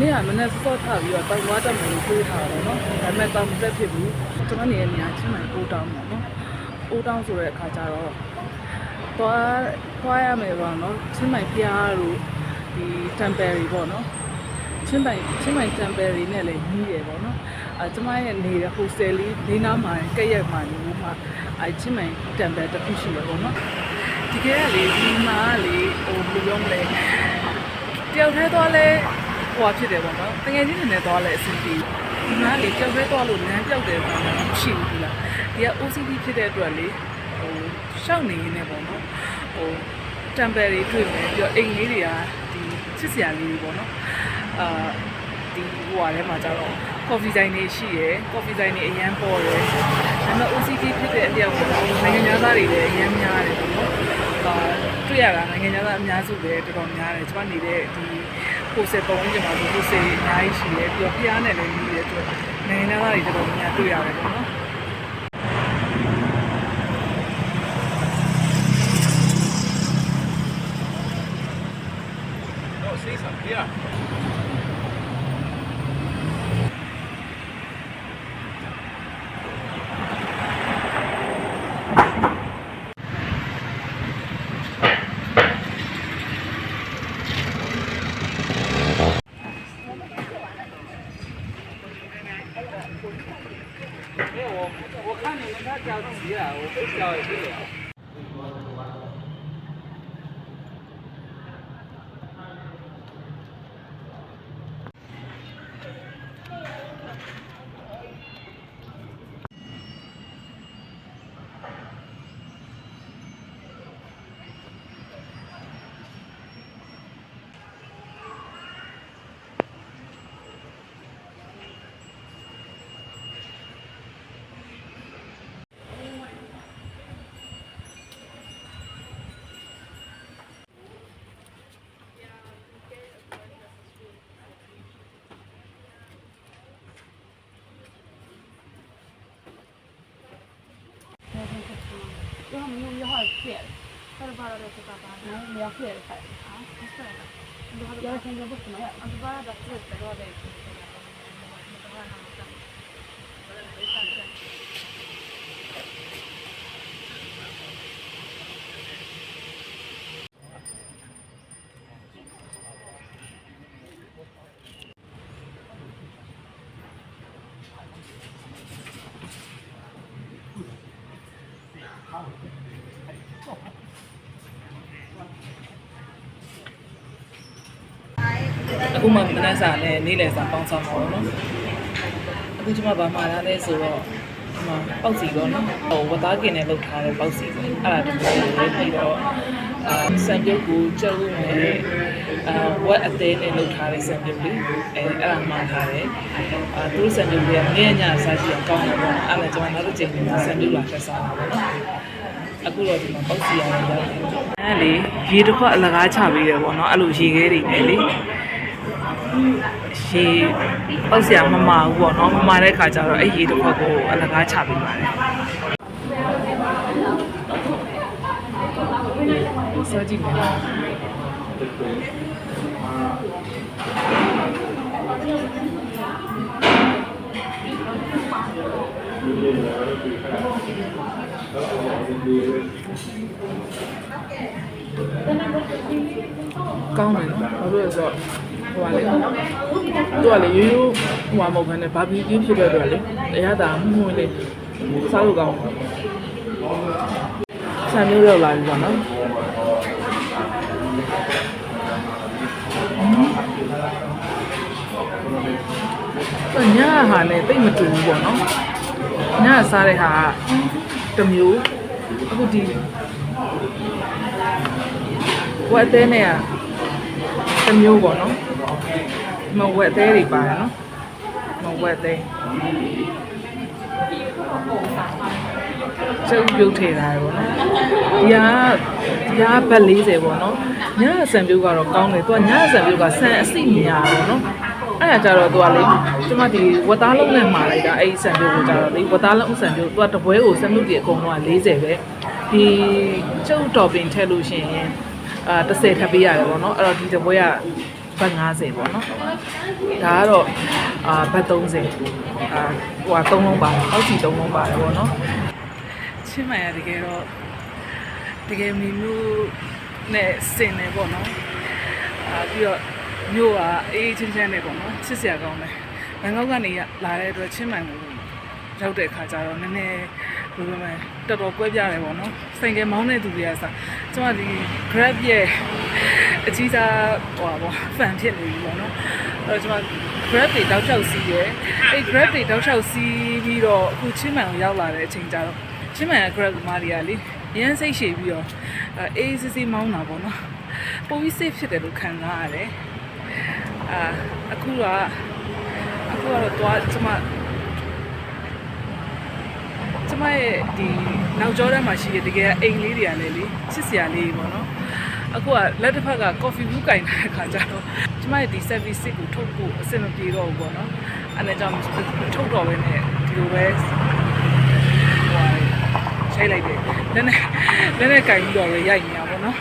နဲ့စော့ထားပြီးတော့တောင်သွားတက်မယ်လို့တွေးထားတာပေါ့နော်ဒါပေမဲ့တောင်မတက်ဖြစ်ဘူးကျွန်မနေရနေရာချင်းမိုင်အိုးတောင်းပေါ့နော်အိုးတောင်းဆိုတဲ့အခါကျတော့သွားသွားရမယ်ပေါ့နော်ချင်းမိုင်ပြားတို့ဒီ temple တွေပေါ့နော်ချင်းမိုင်ချင်းမိုင် temple တွေနဲ့လည်းညီးတယ်ပေါ့နော်အဲကျွန်မရဲ့နေတဲ့ hostel လေးလေးနားမှာကက်ရက်မှာနေလို့မှအဲချင်းမိုင် temple တစ်ခုရှိတယ်ပေါ့နော်ဒီကဲကလေဒီမှာကလေဟိုဘယ်လိုပြောမလဲတယောက်တည်းသွားလဲ ဟိုဖြစ်တယ်ပေါ့နော်တကယ်ကြီးနေနဲ့သွားလဲအဆင်ပြေဒီမှာလေတယောက်တည်းသွားလို့လမ်းပြောက်တယ်ပေါ့နော်မရှိဘူးဒီလားဒီက OCD ဖြစ်တဲ့အတွက်လေဟိုရှောက်နေရင်းနဲ့ပေါ့နော်ဟို temple တွေတွေ့မယ်ပြီးတော့အိမ်လေးတွေကဒီချစ်စရာလေးတွေပေါ့နော်အာဒီဟိုဟာထဲမှာကျတော့ coffee ဆိုင်တွေရှိရယ် coffee ဆိုင်တွေအရန်ပေါ်တယ်ဒါပေမဲ့ OCD ဖြစ်တဲ့အပြောက်ပေါ့နော်နိုင်ငံသားတွေလည်းအရန်များတယ်ပေါ့နော်အာတွေ့ရတာနိုင်ငံသားအများစုပဲတော်တော်များတယ်ကျွန်မနေတဲ့ဒီ ကိုစက်ပုံကြီးမှာဆိုကိုစက်အများကြီးရှိတယ်ပြီးတော့ဖျားနယ်လည်းကြီးတယ်အတွက်နိုင်ငံသားတွေတော်တော်များတွေ့ရတယ်ပေါ့နော် No, 没有我我看你们他着急了，我不教也不了。jag har fler. Har du bara det till pappa? Nej, men jag har fler färger. Ja, jag förstår det. Jag har verkligen glömt bort dem här. Om du bara hade haft lite, då hade jag Thank you. ဥမာမနက်စာနဲ့နေ့လယ်စာပေါင်းဆောင်ပါတော့နော်အခုကျမဘာမှလာလဲဆိုတော့ဒီမှာပေါက်စီပေါ့နော်ဟိုဝသားกินနဲ့လုပ်ထားတဲ့ပေါက်စီပေါ့အဲ့ဒါတခုလေးပြီးတော့အာစံပြုတ်ကိုကျုပ်နဲ့အာဝက်အသေးနဲ့လုပ်ထားတဲ့စံပြုတ်လေးအဲအဲ့ဒါမှထားတယ်အာသူစံပြုတ်လေးကငယ်ညာစားကြည့်အောင်ကောင်းတယ်ပေါ့အဲ့ဒါကျွန်တော်နောက်တစ်ချိန်မှာစံပြုတ်လာဆက်စားတာပေါ့နော်အခုတော့ဒီမှာပေါက်စီရအောင်လုပ်တယ်အဲ့လေရေတစ်ခွက်အလကားချပေးတယ်ပေါ့နော်အဲ့လိုရေခဲတွေနဲ့လေ ရေပောက်စရာမမဘူးပေါ့နော်မမတဲ့ခါကျတော့အဲ့ရေတစ်ခွက်ကိုအလကားချပေးပါတယ်စားကြည့်မယ်ကောင်းတယ်နော်ဘာလို့လဲဆိုတော့ ဟိုကလေသူကလေရိုးရိုးဟိုမှာမဟုတ်ဘဲနဲ့ဘာဘီကျူးဖြစ်တဲ့အတွက်လေအရသာမှုမှုလေးစားလို့ကောင်းတယ်ဆန်မျိုးရောက်လာပြီပေါ့နော်အညဟာလည်းတိတ်မတူဘူးပေါ့နော်ညစားတဲ့ဟာကတစ်မျိုးအခုဒီဝက်သေးနဲ့ကတစ်မျိုးပေါ့နော် မဝက်သေးတွေပါတယ်နော်မဝက်သေးကျုပ်ပြုတ်ထည့်တာရပေါ့နော်ဒီကဒီကဘတ်40ပေါ့နော်ညဆန်ပြုတ်ကတော့ကောင်းတယ်သူကညဆန်ပြုတ်ကဆန်အစိများပေါ့နော်အဲ့ဒါကြတော့သူကလေကျမဒီဝတ်သားလုံးနဲ့မှာလိုက်တာအဲ့ဒီဆန်ပြုတ်ကိုကြတော့လေဝတ်သားလုံးဆန်ပြုတ်သူကတပွဲကိုဆန်ပြုတ်ဒီအကုန်လုံးက40ပဲဒီကျုပ်တော်ပင်ထည့်လို့ရှိရင်အာ30ထပ်ပေးရတယ်ပေါ့နော်အဲ့တော့ဒီတပွဲက ဘတ်50ပေါ့နော်ဒါကတော့အာဘတ်30အာဟိုက3လုံးပါတယ်အောက်စီ3လုံးပါတယ်ပေါ့နော်ချင်းမိုင်ရတကယ်တော့တကယ်မီမျိုးနဲ့စင်နေပေါ့နော်အာပြီးတော့မျိုးကအေးအေးချင်းချင်းနဲ့ပေါ့နော်ချစ်စရာကောင်းတယ်ဘန်ကောက်ကနေလာတဲ့အတွက်ချင်းမိုင်ကိုရောက်တဲ့အခါကျတော့နည်းနည်းဘယ်လိုလဲတော်တော်ကွဲပြားတယ်ပေါ့နော်ဆိုင်ကယ်မောင်းတဲ့သူတွေကစကျွန်မဒီ Grab ရဲ့ အကြီးစားဟိုပါပေါ့ fan ဖြစ်နေပြီပေါ့နော်အဲ့တော့ကျွန်မ Grab တွေတောက်လျှောက်စီးရယ်အဲ့ Grab တွေတောက်လျှောက်စီးပြီးတော့အခုချင်းမိုင်ကိုရောက်လာတဲ့အချိန်ကျတော့ချင်းမိုင်က Grab သမားတွေကလေရမ်းစိတ်ရှည်ပြီးတော့အဲအေးစစ်စစ်မောင်းတာပေါ့နော်ပိုပြီး safe ဖြစ်တယ်လို့ခံစားရတယ်အာအခုကအခုကတော့တွားကျွန်မကျမရဲ့ဒီနောက်ကျောထဲမှာရှိတဲ့တကယ်အိမ်လေးတွေကလည်းလေချစ်စရာလေးပေါ့နော် အခုကလက်တစ်ဖက်က coffee brew ကင်ထားတဲ့ခါကျတော့ကျမရဲ့ဒီ service ကိုထုတ်ဖို့အဆင်မပြေတော့ဘူးပေါ့နော်အဲ့ဒါကြောင့်ထုတ်တော့ပဲနဲ့ဒီလိုပဲဟိုဟာရှိုက်လိုက်တယ်နည်းနည်းနည်းနည်းကင်ပြီးတော့ပဲရိုက်နေတာပေါ့နော်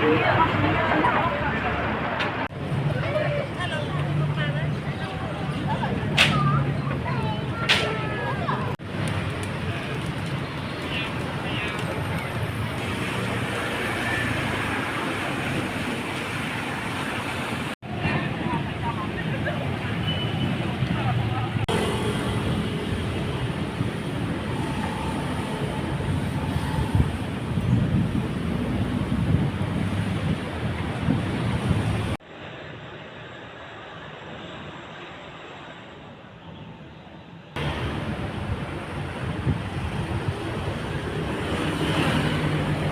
Yeah.